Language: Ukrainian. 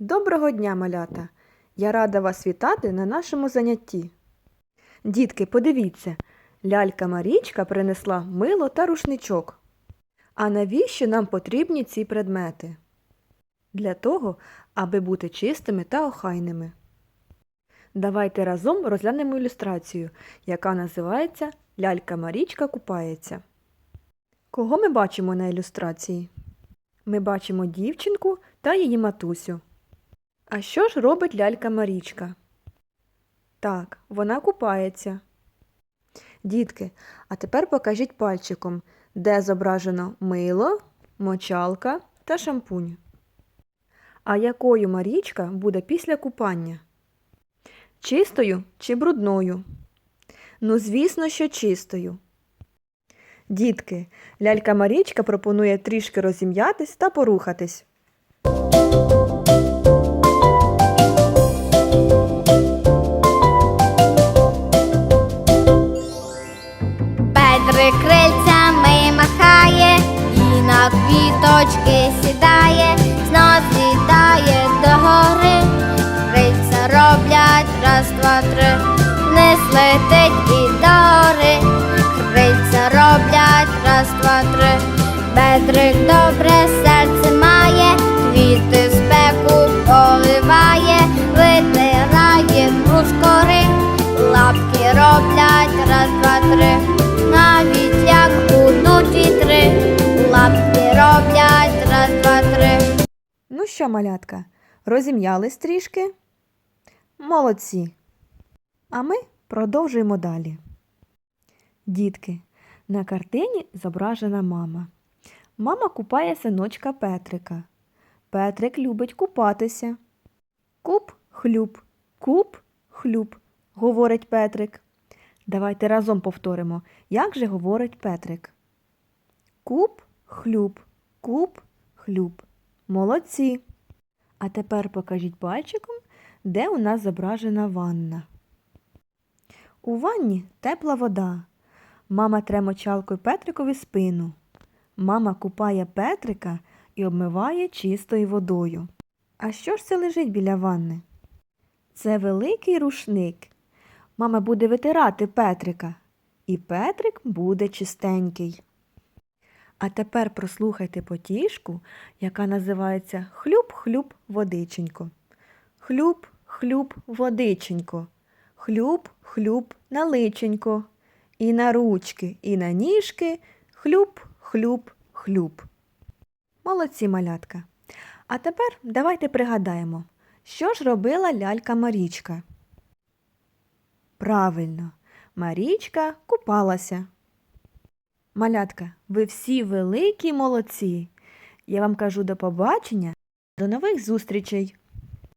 Доброго дня, малята! Я рада вас вітати на нашому занятті. Дітки, подивіться, лялька Марічка принесла мило та рушничок. А навіщо нам потрібні ці предмети? Для того, аби бути чистими та охайними. Давайте разом розглянемо ілюстрацію, яка називається Лялька Марічка купається. Кого ми бачимо на ілюстрації? Ми бачимо дівчинку та її матусю. А що ж робить лялька Марічка? Так, вона купається. Дітки, а тепер покажіть пальчиком, де зображено мило, мочалка та шампунь. А якою Марічка буде після купання? Чистою чи брудною? Ну, звісно, що чистою. Дітки, лялька Марічка пропонує трішки розім'ятись та порухатись. Квіточки сідає, знов злітає до гори. Крильця роблять раз, два, три, вниз летить і до гори. Крильця роблять раз, два, три. Петрик добре серце має, квіти спеку поливає, витирає брускори, лапки роблять раз, два, три. Ну що, малятка, розім'ялись трішки? Молодці. А ми продовжуємо далі. Дітки, на картині зображена мама. Мама купає синочка Петрика. Петрик любить купатися. Куп хлюб, куп хлюб, говорить Петрик. Давайте разом повторимо, як же говорить Петрик. Куп хлюб, куп хлюб. Молодці. А тепер покажіть пальчиком, де у нас зображена ванна. У ванні тепла вода. Мама тре мочалкою Петрикові спину. Мама купає Петрика і обмиває чистою водою. А що ж це лежить біля ванни? Це великий рушник. Мама буде витирати Петрика, і Петрик буде чистенький. А тепер прослухайте потішку, яка називається Хлюб-хлюб водиченько. Хлюб, хлюб, водиченько. Хлюб, хлюб, наличенько. І на ручки, і на ніжки. Хлюб, хлюб, хлюб. Молодці малятка. А тепер давайте пригадаємо, що ж робила лялька Марічка. Правильно, Марічка купалася. Малятка, ви всі великі молодці. Я вам кажу до побачення, до нових зустрічей!